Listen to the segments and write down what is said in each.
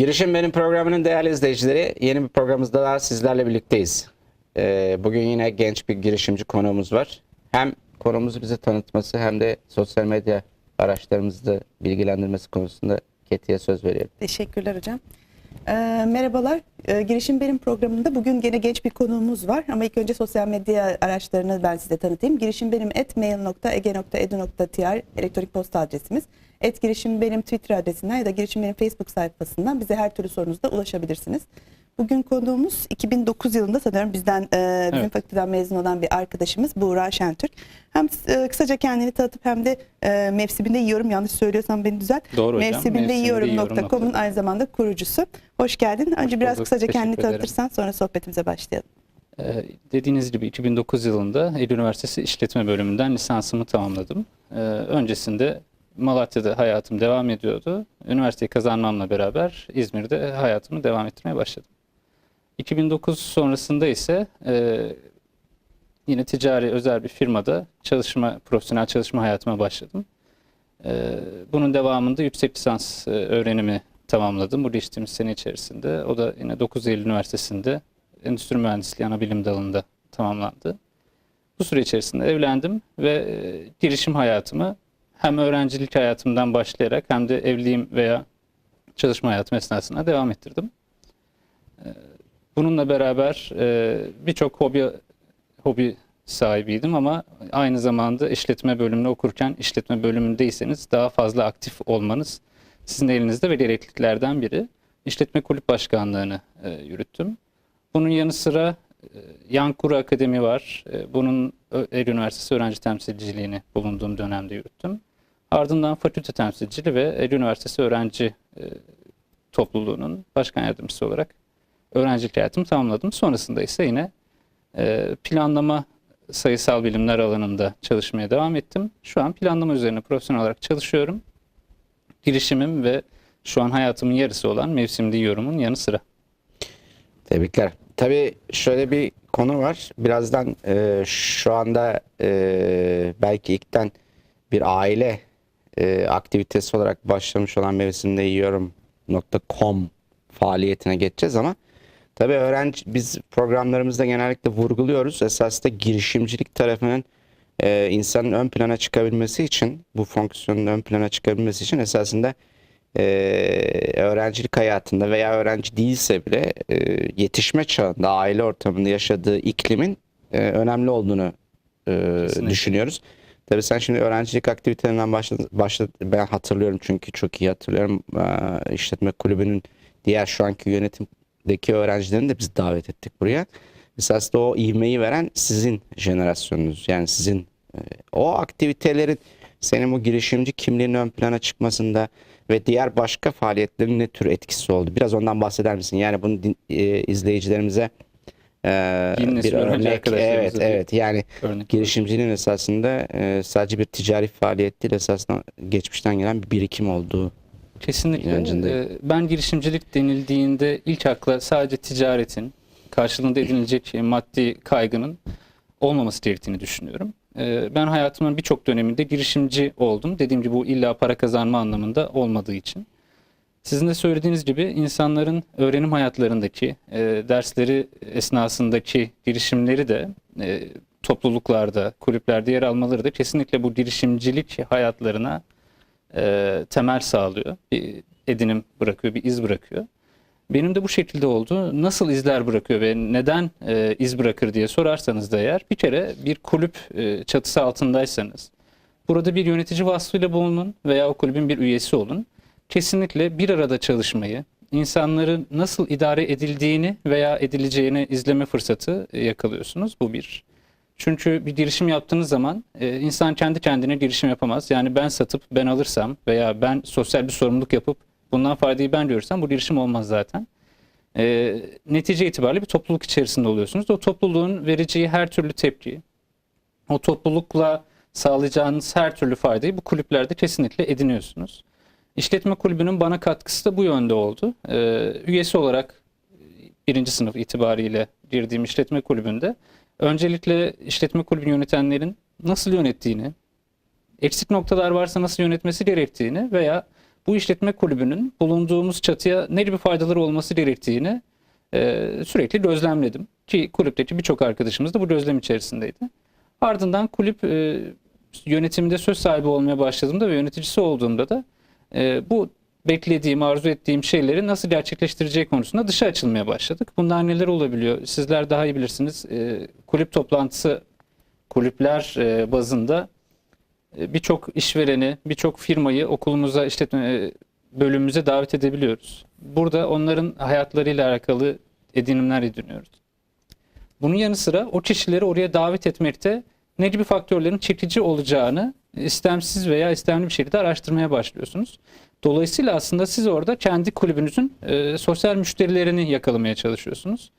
Girişim Benim programının değerli izleyicileri yeni bir programımızda daha sizlerle birlikteyiz. Ee, bugün yine genç bir girişimci konuğumuz var. Hem konumuzu bize tanıtması hem de sosyal medya araçlarımızda bilgilendirmesi konusunda Keti'ye söz veriyorum. Teşekkürler hocam. Ee, merhabalar. Ee, Girişim Benim programında bugün gene genç bir konuğumuz var. Ama ilk önce sosyal medya araçlarını ben size tanıtayım. Girişim Benim et mail.ege.edu.tr elektronik posta adresimiz. Et Girişim Benim Twitter adresinden ya da Girişim Benim Facebook sayfasından bize her türlü sorunuzda ulaşabilirsiniz. Bugün konuğumuz 2009 yılında sanıyorum bizden e, bizim Evet. fakülteden mezun olan bir arkadaşımız Buğra Şentürk. Hem e, kısaca kendini tanıtıp hem de e, mevsiminde yiyorum yanlış söylüyorsam beni düzelt. Doğru hocam. Mevsiminde yiyorum.com'un yiyorum. aynı zamanda kurucusu. Hoş geldin. Önce biraz bulduk. kısaca kendini ederim. tanıtırsan sonra sohbetimize başlayalım. Ee, dediğiniz gibi 2009 yılında Eylül Üniversitesi İşletme Bölümünden lisansımı tamamladım. Ee, öncesinde Malatya'da hayatım devam ediyordu. Üniversiteyi kazanmamla beraber İzmir'de hayatımı devam ettirmeye başladım. 2009 sonrasında ise e, yine ticari özel bir firmada çalışma, profesyonel çalışma hayatıma başladım. Ee, bunun devamında yüksek lisans e, öğrenimi tamamladım bu geçtiğimiz sene içerisinde. O da yine 9 Eylül Üniversitesi'nde Endüstri Mühendisliği ana bilim dalında tamamlandı. Bu süre içerisinde evlendim ve e, girişim hayatımı hem öğrencilik hayatımdan başlayarak hem de evliliğim veya çalışma hayatım esnasında devam ettirdim. E, Bununla beraber e, birçok hobi hobi sahibiydim ama aynı zamanda işletme bölümünü okurken işletme bölümündeyseniz daha fazla aktif olmanız sizin elinizde ve gerekliliklerden biri. İşletme kulüp başkanlığını e, yürüttüm. Bunun yanı sıra e, Yankuru Akademi var. E, bunun Eylül Üniversitesi öğrenci temsilciliğini bulunduğum dönemde yürüttüm. Ardından fakülte temsilciliği ve Eylül Üniversitesi öğrenci e, topluluğunun başkan yardımcısı olarak öğrencilik hayatımı tamamladım. Sonrasında ise yine e, planlama sayısal bilimler alanında çalışmaya devam ettim. Şu an planlama üzerine profesyonel olarak çalışıyorum. Girişimim ve şu an hayatımın yarısı olan mevsimde yorumun yanı sıra. Tebrikler. Tabii şöyle bir konu var. Birazdan e, şu anda e, belki ilkten bir aile e, aktivitesi olarak başlamış olan mevsimde yiyorum.com faaliyetine geçeceğiz ama tabii öğrenci biz programlarımızda genellikle vurguluyoruz. Esasında girişimcilik tarafının e, insanın ön plana çıkabilmesi için bu fonksiyonun ön plana çıkabilmesi için esasında e, öğrencilik hayatında veya öğrenci değilse bile e, yetişme çağında aile ortamında yaşadığı iklimin e, önemli olduğunu e, Kesinlikle. düşünüyoruz. Tabii sen şimdi öğrencilik aktivitelerinden başladın, başladın. Ben hatırlıyorum çünkü çok iyi hatırlıyorum. Ee, işletme kulübünün diğer şu anki yönetimdeki öğrencilerini de biz davet ettik buraya. Esas da o ivmeyi veren sizin jenerasyonunuz. Yani sizin e, o aktivitelerin senin bu girişimci kimliğinin ön plana çıkmasında ve diğer başka faaliyetlerin ne tür etkisi oldu? Biraz ondan bahseder misin? Yani bunu din- e, izleyicilerimize e, Yeni bir örnek. Evet, evet. Yani Örnek. girişimciliğin esasında e, sadece bir ticari faaliyet değil esasında geçmişten gelen bir birikim olduğu. Kesinlikle. inancındayım. Ee, Ben girişimcilik denildiğinde ilk akla sadece ticaretin karşılığında edilecek maddi kaygının olmaması gerektiğini düşünüyorum. Ee, Ben hayatımın birçok döneminde girişimci oldum. Dediğim gibi bu illa para kazanma anlamında olmadığı için. Sizin de söylediğiniz gibi insanların öğrenim hayatlarındaki, e, dersleri esnasındaki girişimleri de e, topluluklarda, kulüplerde yer almaları da kesinlikle bu girişimcilik hayatlarına e, temel sağlıyor. Bir edinim bırakıyor, bir iz bırakıyor. Benim de bu şekilde oldu. Nasıl izler bırakıyor ve neden e, iz bırakır diye sorarsanız da eğer bir kere bir kulüp e, çatısı altındaysanız burada bir yönetici vasfıyla bulunun veya o kulübün bir üyesi olun. Kesinlikle bir arada çalışmayı, insanların nasıl idare edildiğini veya edileceğini izleme fırsatı e, yakalıyorsunuz. Bu bir. Çünkü bir girişim yaptığınız zaman e, insan kendi kendine girişim yapamaz. Yani ben satıp ben alırsam veya ben sosyal bir sorumluluk yapıp bundan faydayı ben görürsem bu girişim olmaz zaten. E, netice itibariyle bir topluluk içerisinde oluyorsunuz. O topluluğun vereceği her türlü tepki, o toplulukla sağlayacağınız her türlü faydayı bu kulüplerde kesinlikle ediniyorsunuz. İşletme kulübünün bana katkısı da bu yönde oldu. Ee, üyesi olarak birinci sınıf itibariyle girdiğim işletme kulübünde öncelikle işletme kulübünü yönetenlerin nasıl yönettiğini, eksik noktalar varsa nasıl yönetmesi gerektiğini veya bu işletme kulübünün bulunduğumuz çatıya ne gibi faydaları olması gerektiğini e, sürekli gözlemledim. Ki kulüpteki birçok arkadaşımız da bu gözlem içerisindeydi. Ardından kulüp e, yönetiminde söz sahibi olmaya başladığımda ve yöneticisi olduğumda da e, bu beklediğim, arzu ettiğim şeyleri nasıl gerçekleştireceği konusunda dışa açılmaya başladık. Bunlar neler olabiliyor? Sizler daha iyi bilirsiniz. E, kulüp toplantısı kulüpler e, bazında e, birçok işvereni, birçok firmayı okulumuza, işletme e, bölümümüze davet edebiliyoruz. Burada onların hayatlarıyla alakalı edinimler ediniyoruz. Bunun yanı sıra o kişileri oraya davet etmekte ne gibi faktörlerin çekici olacağını istemsiz veya istemli bir şekilde araştırmaya başlıyorsunuz. Dolayısıyla aslında siz orada kendi kulübünüzün e, sosyal müşterilerini yakalamaya çalışıyorsunuz.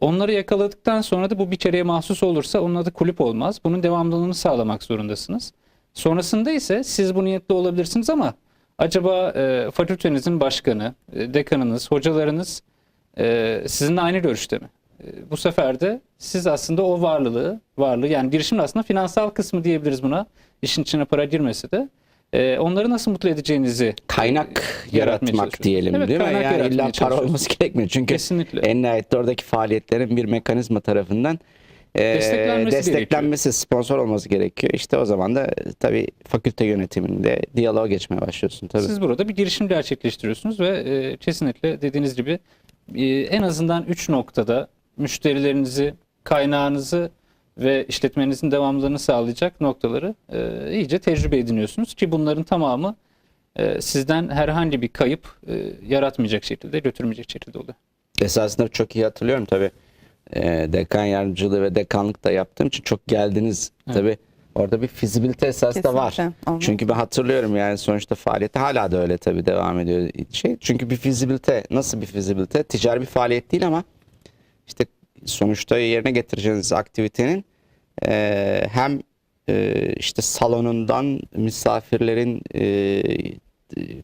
Onları yakaladıktan sonra da bu bir kereye mahsus olursa onun adı kulüp olmaz. Bunun devamlılığını sağlamak zorundasınız. Sonrasında ise siz bu niyetli olabilirsiniz ama acaba e, fakültenizin başkanı, e, dekanınız, hocalarınız e, sizinle aynı görüşte mi? E, bu sefer de siz aslında o varlığı, varlığı yani girişimin aslında finansal kısmı diyebiliriz buna. İşin içine para girmese de. E, onları nasıl mutlu edeceğinizi Kaynak yaratmaya yaratmak diyelim Evet, değil mi? kaynak Yani illa para olması gerekmiyor. Çünkü Kesinlikle. en nihayetinde oradaki faaliyetlerin bir mekanizma tarafından e, Desteklenmesi desteklenmesi, sponsor olması gerekiyor. İşte o zaman da e, tabii fakülte yönetiminde diyaloğa geçmeye başlıyorsun tabii. Siz burada bir girişim gerçekleştiriyorsunuz ve e, kesinlikle dediğiniz gibi e, en azından 3 noktada müşterilerinizi, kaynağınızı ve işletmenizin devamlılığını sağlayacak noktaları e, iyice tecrübe ediniyorsunuz ki bunların tamamı e, sizden herhangi bir kayıp e, yaratmayacak şekilde, götürmeyecek şekilde oluyor. Esasında çok iyi hatırlıyorum tabii. E, dekan yardımcılığı ve dekanlık da yaptığım için çok geldiniz. Evet. Tabii orada bir fizibilite esas da var. Olmaz. Çünkü ben hatırlıyorum yani sonuçta faaliyeti hala da öyle tabii devam ediyor şey. Çünkü bir fizibilite nasıl bir fizibilite? Ticari bir faaliyet değil ama işte sonuçta yerine getireceğiniz aktivitenin e, hem e, işte salonundan misafirlerin e,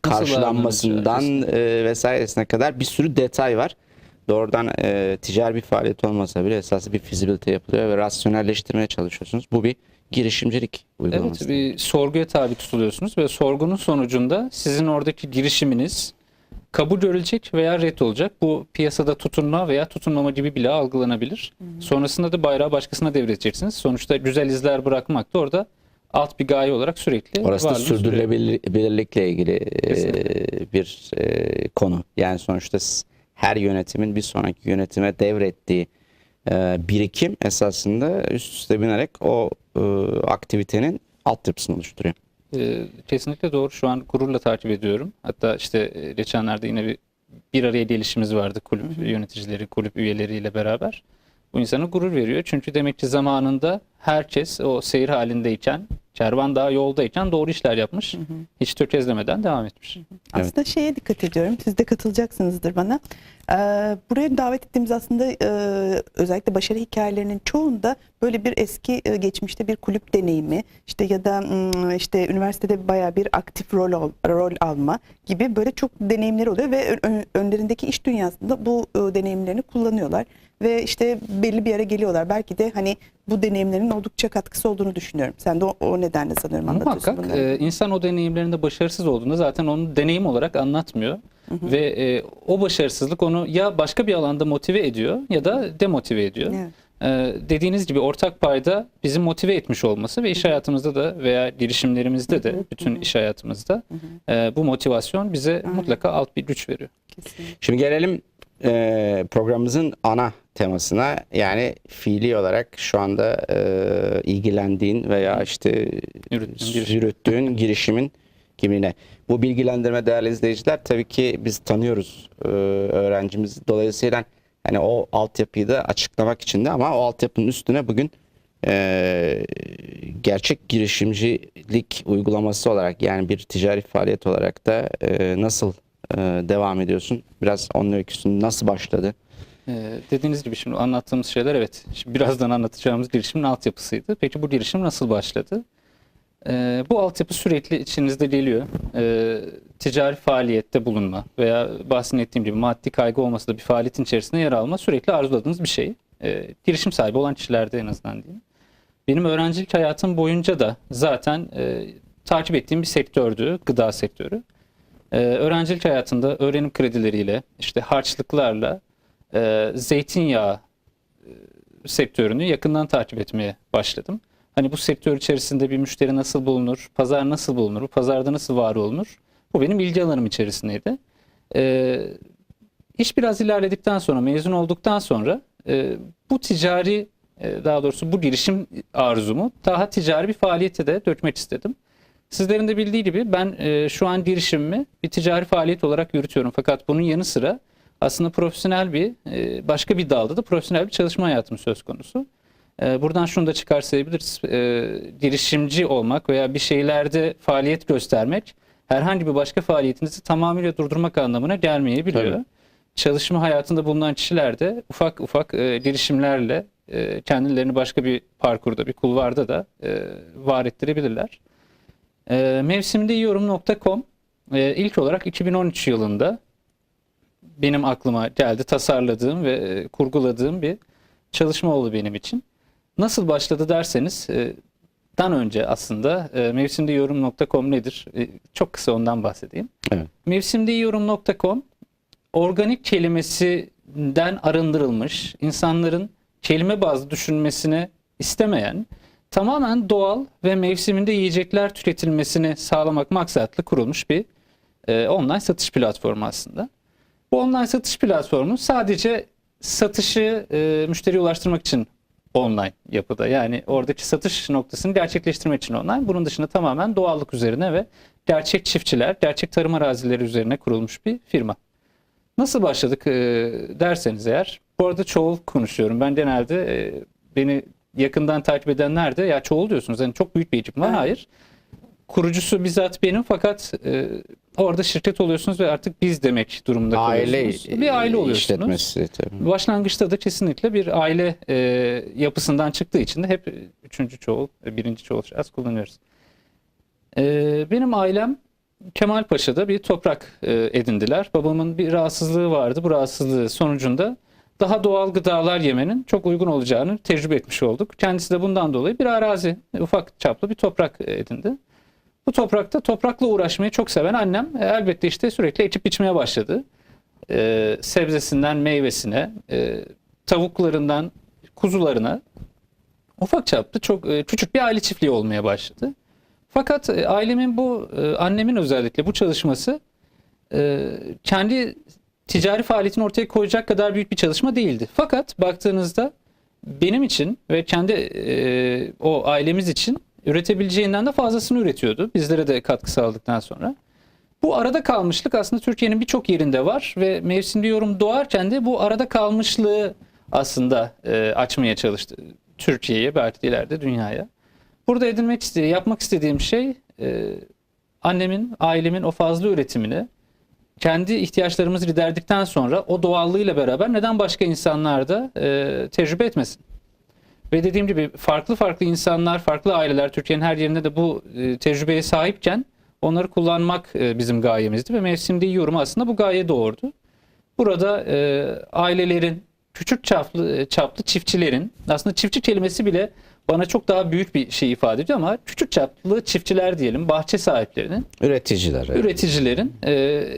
karşılanmasından e, vesairesine kadar bir sürü detay var. Doğrudan e, ticari bir faaliyet olmasa bile esaslı bir fizibilite yapılıyor ve rasyonelleştirmeye çalışıyorsunuz. Bu bir girişimcilik uygulaması. Evet, bir sorguya tabi tutuluyorsunuz ve sorgunun sonucunda sizin oradaki girişiminiz kabul görülecek veya red olacak. Bu piyasada tutunma veya tutunmama gibi bile algılanabilir. Sonrasında da bayrağı başkasına devredeceksiniz. Sonuçta güzel izler bırakmak da orada alt bir gaye olarak sürekli Orası da sürdürülebilirlikle ilgili e, Kesinlikle. bir e, konu. Yani sonuçta her yönetimin bir sonraki yönetime devrettiği e, birikim esasında üst üste binerek o e, aktivitenin altyapısını oluşturuyor. Ee, kesinlikle doğru. Şu an gururla takip ediyorum. Hatta işte e, geçenlerde yine bir bir araya gelişimiz vardı kulüp yöneticileri, kulüp üyeleriyle beraber. Bu insana gurur veriyor. Çünkü demek ki zamanında herkes o seyir halindeyken, kervan daha yoldayken doğru işler yapmış. Hiç tökezlemeden devam etmiş. Aslında şeye dikkat ediyorum. Siz de katılacaksınızdır bana. Ee, buraya davet ettiğimiz aslında e, özellikle başarı hikayelerinin çoğunda böyle bir eski e, geçmişte bir kulüp deneyimi işte ya da işte üniversitede bayağı bir aktif rol al- rol alma gibi böyle çok deneyimleri oluyor ve ön- ön- önlerindeki iş dünyasında bu e, deneyimlerini kullanıyorlar ve işte belli bir yere geliyorlar. Belki de hani bu deneyimlerin oldukça katkısı olduğunu düşünüyorum. Sen de o, o nedenle sanıyorum anlatıyorsun Muhakkak bunları. e, insan o deneyimlerinde başarısız olduğunda zaten onu deneyim olarak anlatmıyor. Ve e, o başarısızlık onu ya başka bir alanda motive ediyor ya da demotive ediyor. Evet. E, dediğiniz gibi ortak payda bizi motive etmiş olması ve iş hayatımızda da veya girişimlerimizde de bütün iş hayatımızda e, bu motivasyon bize mutlaka alt bir güç veriyor. Kesinlikle. Şimdi gelelim e, programımızın ana temasına yani fiili olarak şu anda e, ilgilendiğin veya işte Yürüttüğün girişim. yürüttüğün girişimin kimliğine. Bu bilgilendirme değerli izleyiciler tabii ki biz tanıyoruz e, öğrencimizi. Dolayısıyla hani o altyapıyı da açıklamak için de ama o altyapının üstüne bugün e, gerçek girişimcilik uygulaması olarak yani bir ticari faaliyet olarak da e, nasıl e, devam ediyorsun? Biraz onun öyküsünü nasıl başladı? Ee, dediğiniz gibi şimdi anlattığımız şeyler evet şimdi birazdan anlatacağımız girişimin altyapısıydı. Peki bu girişim nasıl başladı? Ee, bu altyapı sürekli içinizde geliyor. Ee, ticari faaliyette bulunma veya bahsettiğim gibi maddi kaygı olmasa da bir faaliyetin içerisinde yer alma sürekli arzuladığınız bir şey. Ee, girişim sahibi olan kişilerde en azından diyeyim. Benim öğrencilik hayatım boyunca da zaten e, takip ettiğim bir sektördü, gıda sektörü. Ee, öğrencilik hayatında öğrenim kredileriyle, işte harçlıklarla e, zeytinyağı e, sektörünü yakından takip etmeye başladım. Hani bu sektör içerisinde bir müşteri nasıl bulunur, pazar nasıl bulunur, bu pazarda nasıl var olunur? Bu benim ilgi alanım içerisindeydi. Ee, iş biraz ilerledikten sonra, mezun olduktan sonra e, bu ticari, e, daha doğrusu bu girişim arzumu daha ticari bir faaliyete de dökmek istedim. Sizlerin de bildiği gibi ben e, şu an girişimimi bir ticari faaliyet olarak yürütüyorum. Fakat bunun yanı sıra aslında profesyonel bir, e, başka bir dalda da profesyonel bir çalışma hayatım söz konusu. E, Buradan şunu da çıkarsayabiliriz. E, girişimci olmak veya bir şeylerde faaliyet göstermek herhangi bir başka faaliyetinizi tamamıyla durdurmak anlamına gelmeyebiliyor. Tabii. Çalışma hayatında bulunan kişiler de ufak ufak e, girişimlerle e, kendilerini başka bir parkurda, bir kulvarda da e, var ettirebilirler. E, mevsimdeyiyorum.com e, ilk olarak 2013 yılında benim aklıma geldi, tasarladığım ve e, kurguladığım bir çalışma oldu benim için. Nasıl başladı derseniz, e, dan önce aslında e, mevsimdeyiyorum.com nedir? Çok kısa ondan bahsedeyim. Evet. Mevsimdeyiyorum.com organik kelimesinden arındırılmış, insanların kelime bazlı düşünmesini istemeyen, tamamen doğal ve mevsiminde yiyecekler tüketilmesini sağlamak maksatlı kurulmuş bir e, online satış platformu aslında. Bu online satış platformu sadece satışı e, müşteriye ulaştırmak için online yapıda. Yani oradaki satış noktasını gerçekleştirmek için online. Bunun dışında tamamen doğallık üzerine ve gerçek çiftçiler, gerçek tarım arazileri üzerine kurulmuş bir firma. Nasıl başladık e, derseniz eğer, bu arada çoğul konuşuyorum. Ben genelde e, beni yakından takip edenler de ya çoğul diyorsunuz. Yani çok büyük bir ekip var. Evet. Hayır. Kurucusu bizzat benim fakat e, orada şirket oluyorsunuz ve artık biz demek durumunda Aile kalıyorsunuz. Bir aile oluyorsunuz. işletmesi tabii. Başlangıçta da kesinlikle bir aile e, yapısından çıktığı için de hep üçüncü çoğul, e, birinci çoğul şahıs kullanıyoruz. E, benim ailem Kemalpaşa'da bir toprak e, edindiler. Babamın bir rahatsızlığı vardı. Bu rahatsızlığı sonucunda daha doğal gıdalar yemenin çok uygun olacağını tecrübe etmiş olduk. Kendisi de bundan dolayı bir arazi, ufak çaplı bir toprak e, edindi. Bu toprakta toprakla uğraşmayı çok seven annem e, elbette işte sürekli ekip biçmeye başladı. E, sebzesinden meyvesine, e, tavuklarından kuzularına ufak çaplı çok e, küçük bir aile çiftliği olmaya başladı. Fakat e, ailemin bu e, annemin özellikle bu çalışması e, kendi ticari faaliyetini ortaya koyacak kadar büyük bir çalışma değildi. Fakat baktığınızda benim için ve kendi e, o ailemiz için üretebileceğinden de fazlasını üretiyordu. Bizlere de katkı sağladıktan sonra. Bu arada kalmışlık aslında Türkiye'nin birçok yerinde var ve mevsimli yorum doğarken de bu arada kalmışlığı aslında e, açmaya çalıştı Türkiye'ye belki de ileride dünyaya. Burada edinmek istediğim, yapmak istediğim şey e, annemin, ailemin o fazla üretimini kendi ihtiyaçlarımızı giderdikten sonra o doğallığıyla beraber neden başka insanlar da e, tecrübe etmesin? Ve dediğim gibi farklı farklı insanlar, farklı aileler Türkiye'nin her yerinde de bu e, tecrübeye sahipken onları kullanmak e, bizim gayemizdi ve mevsimde yorum aslında bu gaye doğurdu. Burada e, ailelerin, küçük çaplı, e, çaplı çiftçilerin, aslında çiftçi kelimesi bile bana çok daha büyük bir şey ifade ediyor ama küçük çaplı çiftçiler diyelim, bahçe sahiplerinin Üreticiler. evet. üreticilerin e,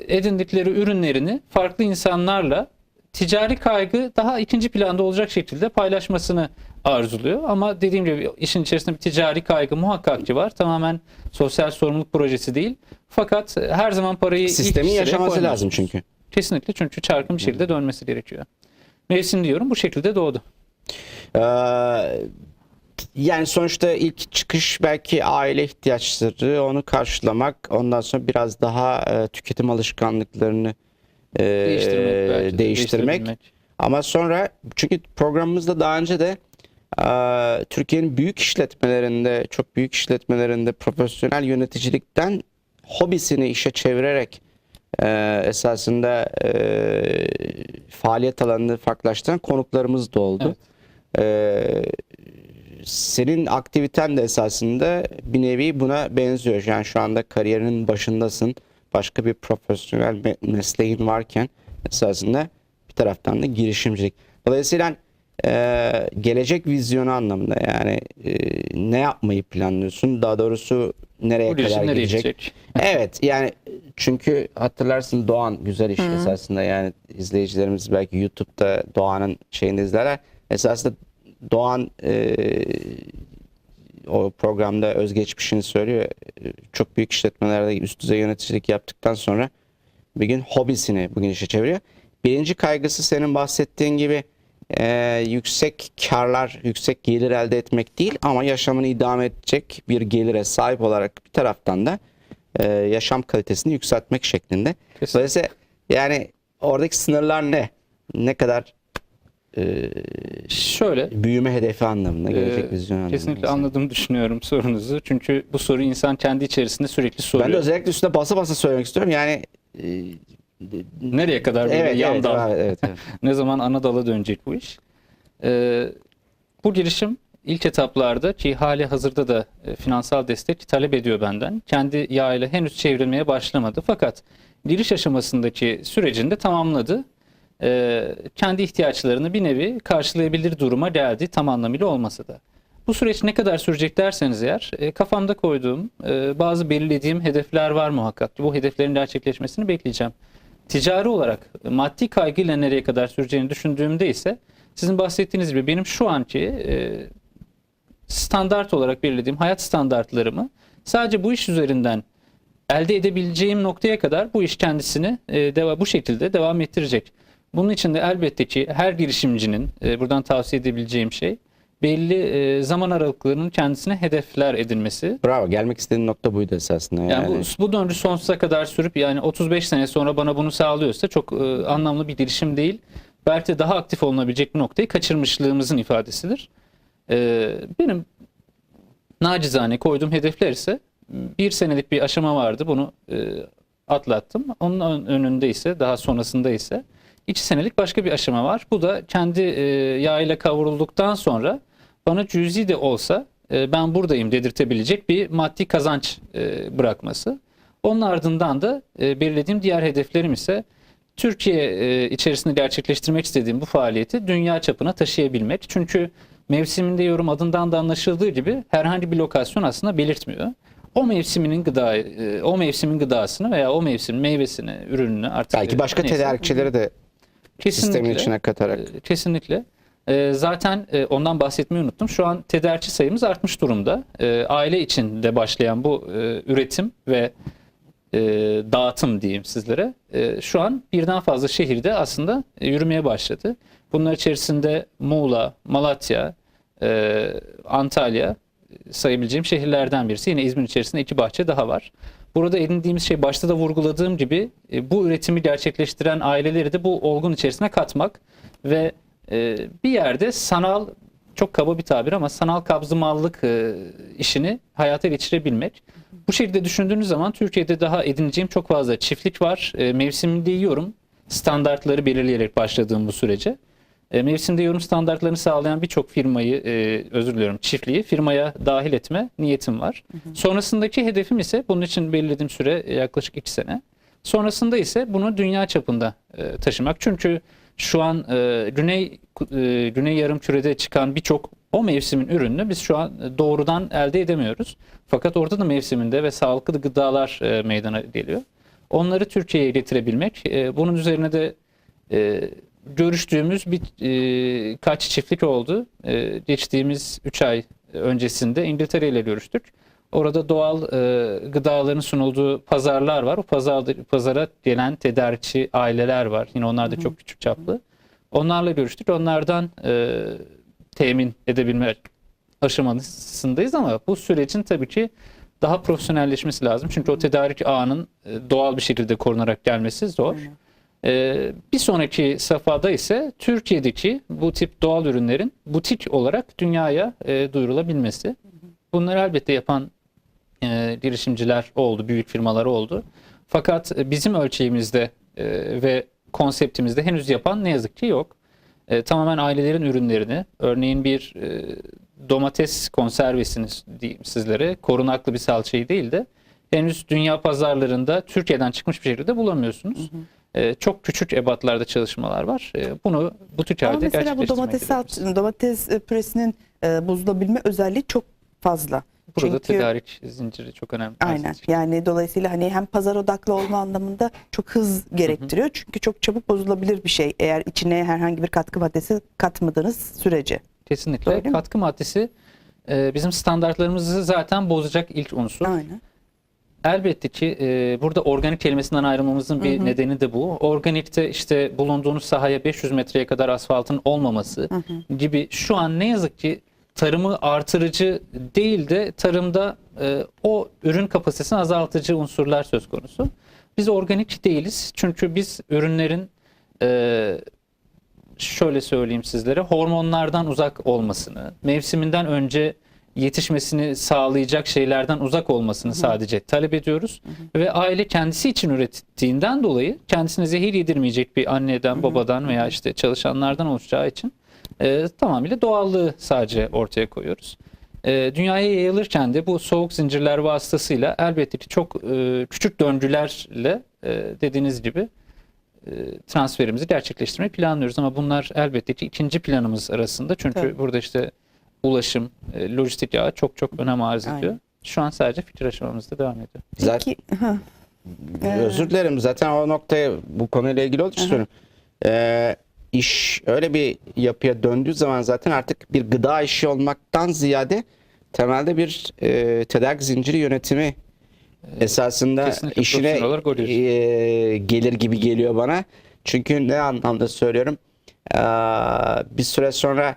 edindikleri ürünlerini farklı insanlarla ticari kaygı daha ikinci planda olacak şekilde paylaşmasını arzuluyor. Ama dediğim gibi işin içerisinde bir ticari kaygı muhakkak ki var. Tamamen sosyal sorumluluk projesi değil. Fakat e, her zaman parayı Sistemin yaşaması lazım çünkü. Kesinlikle çünkü çarkın bir şekilde dönmesi gerekiyor. Mevsim diyorum bu şekilde doğdu. Ee, yani sonuçta ilk çıkış belki aile ihtiyaçları onu karşılamak ondan sonra biraz daha e, tüketim alışkanlıklarını e, Değiştirmek değiştirmek. Ama sonra çünkü programımızda daha önce de Türkiye'nin büyük işletmelerinde çok büyük işletmelerinde profesyonel yöneticilikten hobisini işe çevirerek e, esasında e, faaliyet alanını farklılaştıran konuklarımız da oldu. Evet. Ee, senin aktiviten de esasında bir nevi buna benziyor. Yani şu anda kariyerinin başındasın. Başka bir profesyonel me- mesleğin varken esasında bir taraftan da girişimcilik. Dolayısıyla e, gelecek vizyonu anlamında yani e, ne yapmayı planlıyorsun? Daha doğrusu nereye Bu kadar nereye gidecek? gidecek? Evet yani çünkü hatırlarsın Doğan güzel iş esasında yani izleyicilerimiz belki YouTube'da Doğan'ın şeyini izlerler. Esasında Doğan e, o programda özgeçmişini söylüyor. E, Çok büyük işletmelerde üst düzey yöneticilik yaptıktan sonra bir gün hobisini bugün işe çeviriyor. Birinci kaygısı senin bahsettiğin gibi e, yüksek karlar, yüksek gelir elde etmek değil ama yaşamını idame edecek bir gelire sahip olarak bir taraftan da e, yaşam kalitesini yükseltmek şeklinde. Kesinlikle. Dolayısıyla yani oradaki sınırlar ne? Ne kadar e, Şöyle büyüme hedefi anlamında, gelecek Ee, vizyon anlamında. Kesinlikle anladığımı düşünüyorum sorunuzu. Çünkü bu soru insan kendi içerisinde sürekli soruyor. Ben de özellikle üstüne basa basa söylemek istiyorum. Yani e, Nereye kadar böyle evet, yan evet, dal? evet, evet, evet. Ne zaman ana dala dönecek bu iş? Ee, bu girişim ilk etaplarda ki hali hazırda da e, finansal destek talep ediyor benden. Kendi yağıyla henüz çevrilmeye başlamadı. Fakat giriş aşamasındaki sürecini tamamladı. Ee, kendi ihtiyaçlarını bir nevi karşılayabilir duruma geldi tam anlamıyla olmasa da. Bu süreç ne kadar sürecek derseniz eğer e, kafamda koyduğum e, bazı belirlediğim hedefler var muhakkak. Bu hedeflerin gerçekleşmesini bekleyeceğim. Ticari olarak maddi kaygıyla nereye kadar süreceğini düşündüğümde ise sizin bahsettiğiniz gibi benim şu anki e, standart olarak belirlediğim hayat standartlarımı sadece bu iş üzerinden elde edebileceğim noktaya kadar bu iş kendisini e, deva, bu şekilde devam ettirecek. Bunun için de elbette ki her girişimcinin e, buradan tavsiye edebileceğim şey belli e, zaman aralıklarının kendisine hedefler edinmesi. Bravo. Gelmek istediğin nokta buydu esasında. Yani, Yani bu, bu döngü sonsuza kadar sürüp yani 35 sene sonra bana bunu sağlıyorsa çok e, anlamlı bir girişim değil. Belki de daha aktif olunabilecek bir noktayı kaçırmışlığımızın ifadesidir. E, benim nacizane koyduğum hedefler ise bir senelik bir aşama vardı. Bunu e, atlattım. Onun ön- önünde ise daha sonrasında ise iki senelik başka bir aşama var. Bu da kendi e, yağıyla kavrulduktan sonra bana cüzi de olsa e, ben buradayım dedirtebilecek bir maddi kazanç e, bırakması. Onun ardından da e, belirlediğim diğer hedeflerim ise Türkiye e, içerisinde gerçekleştirmek istediğim bu faaliyeti dünya çapına taşıyabilmek. Çünkü mevsiminde yorum adından da anlaşıldığı gibi herhangi bir lokasyon aslında belirtmiyor. O mevsiminin gıda, e, o mevsimin gıdasını veya o mevsimin meyvesini, ürününü artık belki e, başka neyse, tedarikçileri de sistemin kesinlikle içine katarak. e, Kesinlikle. E, Zaten e, ondan bahsetmeyi unuttum. Şu an tedarikçi sayımız artmış durumda. E, Aile içinde başlayan bu e, üretim ve e, dağıtım diyeyim sizlere. e, Şu an birden fazla şehirde aslında e, yürümeye başladı. Bunlar içerisinde Muğla, Malatya, e, Antalya e, sayabileceğim şehirlerden birisi. Yine İzmir içerisinde iki bahçe daha var. Burada edindiğimiz şey başta da vurguladığım gibi e, bu üretimi gerçekleştiren aileleri de bu olgun içerisine katmak ve e, bir yerde sanal çok kaba bir tabir ama sanal kabzımallık e, işini hayata geçirebilmek. Bu şekilde düşündüğünüz zaman Türkiye'de daha edineceğim çok fazla çiftlik var. E, mevsiminde yiyorum standartları belirleyerek başladığım bu sürece. E, mevsimde yorum standartlarını sağlayan birçok firmayı, e, özür diliyorum çiftliği firmaya dahil etme niyetim var. Sonrasındaki hedefim ise bunun için belirlediğim süre yaklaşık iki sene. Sonrasında ise bunu dünya çapında e, taşımak. Çünkü şu an e, Güney e, Güney Yarımküre'de çıkan birçok o mevsimin ürününü biz şu an doğrudan elde edemiyoruz. Fakat orada da mevsiminde ve sağlıklı gıdalar e, meydana geliyor. Onları Türkiye'ye getirebilmek, e, bunun üzerine de e, görüştüğümüz bir e, kaç çiftlik oldu. E, geçtiğimiz 3 ay öncesinde İngiltere ile görüştük. Orada doğal e, gıdaların sunulduğu pazarlar var. O pazar, pazara gelen tedarikçi aileler var. Yine onlar da çok küçük çaplı. Onlarla görüştük. Onlardan e, temin edebilme aşamasındayız ama bu sürecin tabii ki daha profesyonelleşmesi lazım. Çünkü o tedarik ağının e, doğal bir şekilde korunarak gelmesi zor. Ee, bir sonraki safhada ise Türkiye'deki bu tip doğal ürünlerin butik olarak dünyaya e, duyurulabilmesi. Bunları elbette yapan e, girişimciler oldu, büyük firmalar oldu. Fakat e, bizim ölçeğimizde ve konseptimizde henüz yapan ne yazık ki yok. Tamamen ailelerin ürünlerini, örneğin bir domates konservesini diyeyim sizlere korunaklı bir salçayı değil de henüz dünya pazarlarında Türkiye'den çıkmış bir şekilde bulamıyorsunuz. E, çok küçük ebatlarda çalışmalar var. E, bunu bu Ama tüccarda mesela bu domates domates e, püresinin e, bozulabilme özelliği çok fazla. Burada Çünkü- tedarik zinciri çok önemli. Aynen. Yani dolayısıyla hani hem pazar odaklı olma anlamında çok hız gerektiriyor. Çünkü çok çabuk bozulabilir bir şey eğer içine herhangi bir katkı maddesi katmadığınız sürece. Kesinlikle. Doğru? Katkı maddesi e, bizim standartlarımızı zaten bozacak ilk unsur. Aynen. Elbette ki e, burada organik kelimesinden ayrılmamızın bir nedeni de bu. Organikte işte bulunduğunuz sahaya 500 metreye kadar asfaltın olmaması gibi şu an ne yazık ki tarımı artırıcı değil de tarımda e, o ürün kapasitesini azaltıcı unsurlar söz konusu. Biz organik değiliz çünkü biz ürünlerin e, şöyle söyleyeyim sizlere hormonlardan uzak olmasını, mevsiminden önce yetişmesini sağlayacak şeylerden uzak olmasını sadece talep ediyoruz. Ve aile kendisi için ürettiğinden dolayı kendisine zehir yedirmeyecek bir anneden, babadan veya işte çalışanlardan oluşacağı için e, tamamıyla doğallığı sadece ortaya koyuyoruz. E, dünyaya yayılırken de bu soğuk zincirler vasıtasıyla elbette ki çok e, küçük döngülerle e, dediğiniz gibi e, transferimizi gerçekleştirmeyi planlıyoruz ama bunlar elbette ki ikinci planımız arasında çünkü Tabii. burada işte ulaşım, e, lojistik yağı çok çok önem arz ediyor. Aynen. Şu an sadece fikir aşamamızda devam ediyor. Zaten Peki, ha, Ee, özür dilerim zaten o noktaya bu konuyla ilgili olduğu için söylüyorum. Ee, iş öyle bir yapıya döndüğü zaman zaten artık bir gıda işi olmaktan ziyade temelde bir e, tedarik zinciri yönetimi esasında kesinlikle işine profesyonel olarak oluyoruz. e, gelir gibi geliyor bana. Çünkü ne anlamda söylüyorum? Ee, bir süre sonra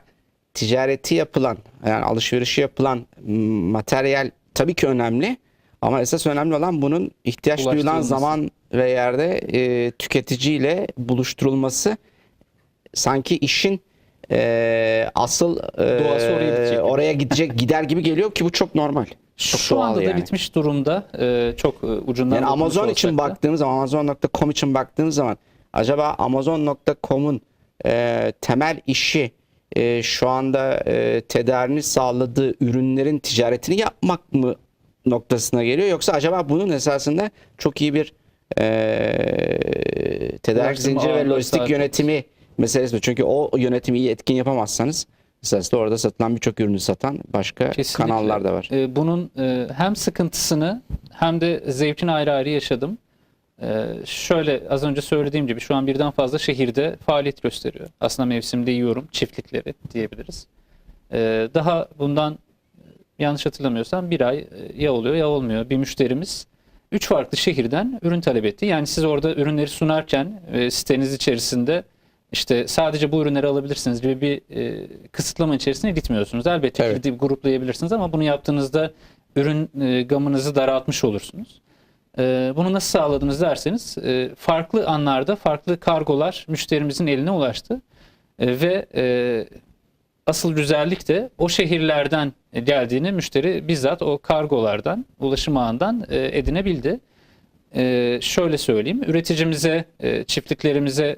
ticareti yapılan yani alışverişi yapılan materyal tabii ki önemli ama esas önemli olan bunun ihtiyaç duyulan zaman ve yerde e, tüketiciyle buluşturulması sanki işin e, asıl e, Doğası oraya gidecek oraya gidecek gider gibi geliyor ki bu çok normal. Şu doğal anda da yani. bitmiş durumda. e, çok e, ucundan Yani Amazon için da. baktığınız zaman, Amazon.com için baktığınız zaman acaba Amazon.com'un e, temel işi e, şu anda e, tedarini sağladığı ürünlerin ticaretini yapmak mı noktasına geliyor yoksa acaba bunun esasında çok iyi bir e, tedarik zinciri ve lojistik sahip yönetimi meselesi mi? Çünkü o yönetimi iyi etkin yapamazsanız esasında orada satılan birçok ürünü satan başka Kesinlikle. kanallar da var. E, bunun e, hem sıkıntısını hem de zevkini ayrı ayrı yaşadım. E, şöyle az önce söylediğim gibi şu an birden fazla şehirde faaliyet gösteriyor. Aslında mevsimde yiyorum çiftlikleri diyebiliriz. E, daha bundan yanlış hatırlamıyorsam bir ay e, ya oluyor ya olmuyor. Bir müşterimiz üç farklı şehirden ürün talep etti. Yani siz orada ürünleri sunarken e, siteniz içerisinde işte sadece bu ürünleri alabilirsiniz gibi bir e, kısıtlama içerisine gitmiyorsunuz. Elbette Evet. gruplayabilirsiniz ama bunu yaptığınızda ürün e, gamınızı daraltmış olursunuz. E, bunu nasıl sağladınız derseniz e, farklı anlarda farklı kargolar müşterimizin eline ulaştı. E, ve e, asıl güzellik de o şehirlerden geldiğini müşteri bizzat o kargolardan, ulaşım ağından edinebildi. Şöyle söyleyeyim, üreticimize, çiftliklerimize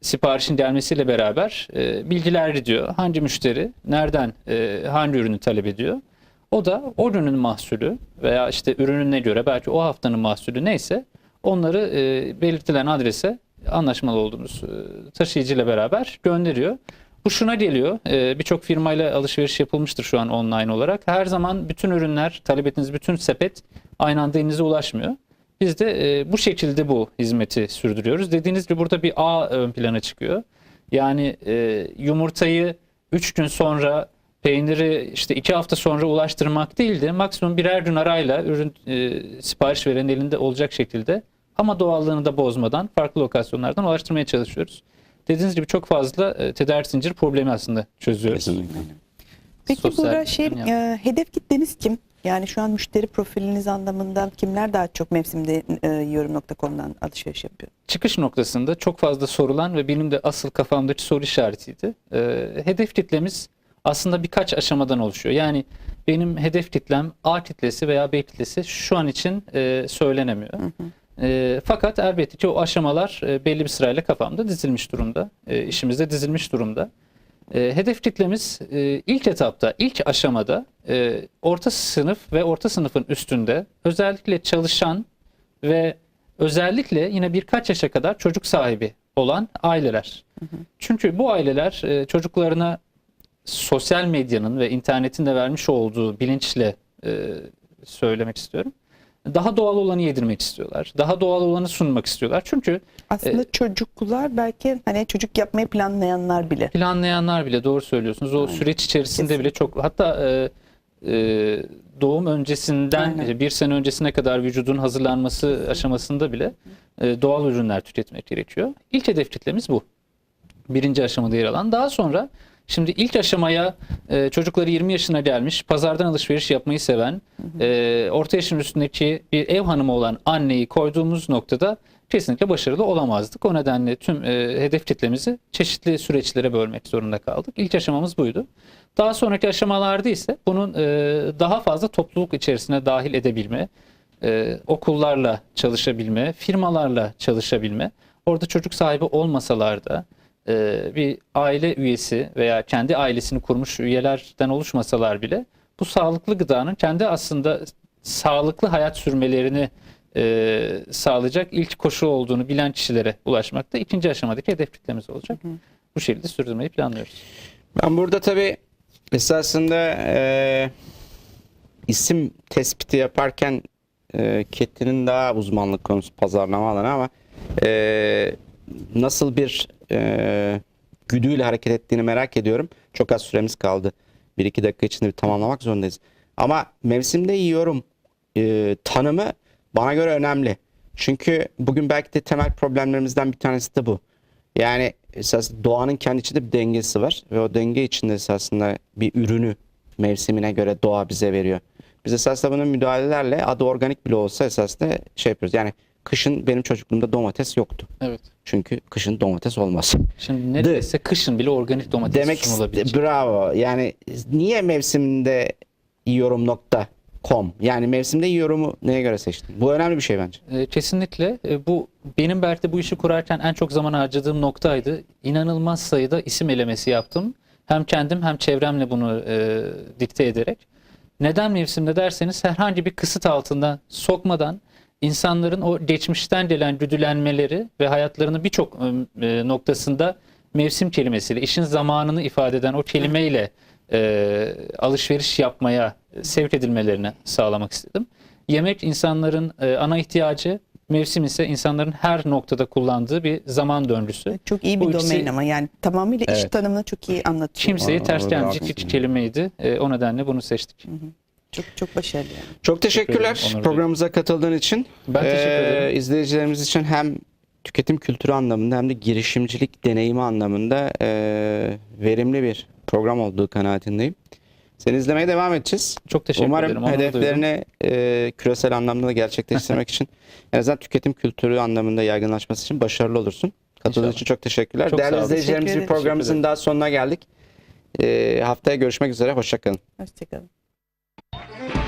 siparişin gelmesiyle beraber e, bilgiler gidiyor. Hangi müşteri, nereden, hangi ürünü talep ediyor. O da o ürünün mahsulü veya işte ürününe göre belki o haftanın mahsulü neyse onları e, belirtilen adrese anlaşmalı olduğumuz e, taşıyıcıyla beraber gönderiyor. Bu şuna geliyor. e, Birçok firmayla alışveriş yapılmıştır şu an online olarak. Her zaman bütün ürünler, talep ettiğiniz bütün sepet aynı anda elinize ulaşmıyor. Biz de e, bu şekilde bu hizmeti sürdürüyoruz. Dediğiniz gibi burada bir ağ ön plana çıkıyor. Yani e, yumurtayı 3 gün sonra peyniri işte 2 hafta sonra ulaştırmak değil de maksimum birer gün arayla ürün e, sipariş veren elinde olacak şekilde ama doğallığını da bozmadan farklı lokasyonlardan ulaştırmaya çalışıyoruz. Dediğiniz gibi çok fazla e, tedarik zincir problemi aslında çözüyoruz. Kesinlikle. Peki Sosyal burada şey e, hedef kitleniz kim? Yani şu an müşteri profiliniz anlamında kimler daha çok mevsimde e, yorum.com'dan alışveriş yapıyor? çıkış noktasında çok fazla sorulan ve benim de asıl kafamdaki soru işaretiydi. Ee, hedef kitlemiz aslında birkaç aşamadan oluşuyor. Yani benim hedef kitlem A kitlesi veya B kitlesi şu an için e, söylenemiyor. E, fakat elbette ki o aşamalar e, belli bir sırayla kafamda dizilmiş durumda. E, işimizde dizilmiş durumda. E, hedef kitlemiz e, ilk etapta, ilk aşamada e, orta sınıf ve orta sınıfın üstünde özellikle çalışan ve özellikle yine birkaç yaşa kadar çocuk sahibi olan aileler. Çünkü bu aileler e, çocuklarına sosyal medyanın ve internetin de vermiş olduğu bilinçle e, söylemek istiyorum. Daha doğal olanı yedirmek istiyorlar. Daha doğal olanı sunmak istiyorlar. Çünkü Aslında E, çocuklar belki hani çocuk yapmayı planlayanlar bile. planlayanlar bile doğru söylüyorsunuz. O Aynen. süreç içerisinde Kesinlikle. bile çok hatta e, e, doğum öncesinden Aynen. bir sene öncesine kadar vücudun hazırlanması aşamasında bile e, doğal ürünler tüketmek gerekiyor. İlk hedef kitlemiz bu. Birinci aşamada yer alan. Daha sonra şimdi ilk aşamaya e, çocukları 20 yaşına gelmiş, pazardan alışveriş yapmayı seven, e, orta yaşın üstündeki bir ev hanımı olan anneyi koyduğumuz noktada kesinlikle başarılı olamazdık. O nedenle tüm e, hedef kitlemizi çeşitli süreçlere bölmek zorunda kaldık. İlk aşamamız buydu. Daha sonraki aşamalarda ise bunun e, daha fazla topluluk içerisine dahil edebilme, e, okullarla çalışabilme, firmalarla çalışabilme, orada çocuk sahibi olmasalar da e, bir aile üyesi veya kendi ailesini kurmuş üyelerden oluşmasalar bile bu sağlıklı gıdanın kendi aslında sağlıklı hayat sürmelerini e, sağlayacak ilk koşu olduğunu bilen kişilere ulaşmak da ikinci aşamadaki hedef kitlemiz olacak. Bu şekilde sürdürmeyi planlıyoruz. Ben burada tabii esasında e, isim tespiti yaparken e, Kettin'in daha uzmanlık konusu pazarlama alanı ama e, nasıl bir e, güdüyle hareket ettiğini merak ediyorum. Çok az süremiz kaldı. 1-2 dakika içinde bir tamamlamak zorundayız. Ama mevsimde yiyorum e, tanımı bana göre önemli. Çünkü bugün belki de temel problemlerimizden bir tanesi de bu. Yani esas doğanın kendi içinde bir dengesi var ve o denge içinde esasında bir ürünü mevsimine göre doğa bize veriyor. Biz esasında bunun müdahalelerle adı organik bile olsa esasında şey yapıyoruz. Yani kışın benim çocukluğumda domates yoktu. Evet. Çünkü kışın domates olmaz. Şimdi neredeyse kışın bile organik domates Demek sunulabilecek. bravo. Yani niye mevsimde yiyorum nokta com. Yani mevsimde yiyorumu neye göre seçtin? Bu önemli bir şey bence. E, Kesinlikle E, bu benim belki de bu işi kurarken en çok zaman harcadığım noktaydı. İnanılmaz sayıda isim elemesi yaptım. Hem kendim hem çevremle bunu e, dikte ederek. Neden mevsimde derseniz herhangi bir kısıt altında sokmadan insanların o geçmişten gelen güdülenmeleri ve hayatlarının birçok e, noktasında mevsim kelimesiyle, işin zamanını ifade eden o kelimeyle e, alışveriş yapmaya sevk edilmelerini sağlamak istedim. Yemek insanların e, ana ihtiyacı, mevsim ise insanların her noktada kullandığı bir zaman döngüsü. Çok iyi Bu bir ikisi- domain ama yani tamamıyla iş Evet. tanımını çok iyi anlatıyor. Kimseyi ters gelmeyecek iki kelimeydi. E, o nedenle bunu seçtik. Çok çok başarılı yani. Çok teşekkürler duydum. programımıza katıldığın için. Ben teşekkür Ee, ederim. İzleyicilerimiz için hem tüketim kültürü anlamında hem de girişimcilik deneyimi anlamında e, verimli bir program olduğu kanaatindeyim. Seni izlemeye devam edeceğiz. Çok teşekkür Umarım ederim. duydum. hedeflerini e, küresel anlamda da gerçekleştirmek için en azından tüketim kültürü anlamında yaygınlaşması için başarılı olursun. Katıldığın için çok teşekkürler. Çok Değerli izleyicilerimiz Teşekkür bir programımızın Teşekkür daha sonuna geldik. E, haftaya görüşmek üzere. Hoşçakalın. Hoşçakalın. Thank you.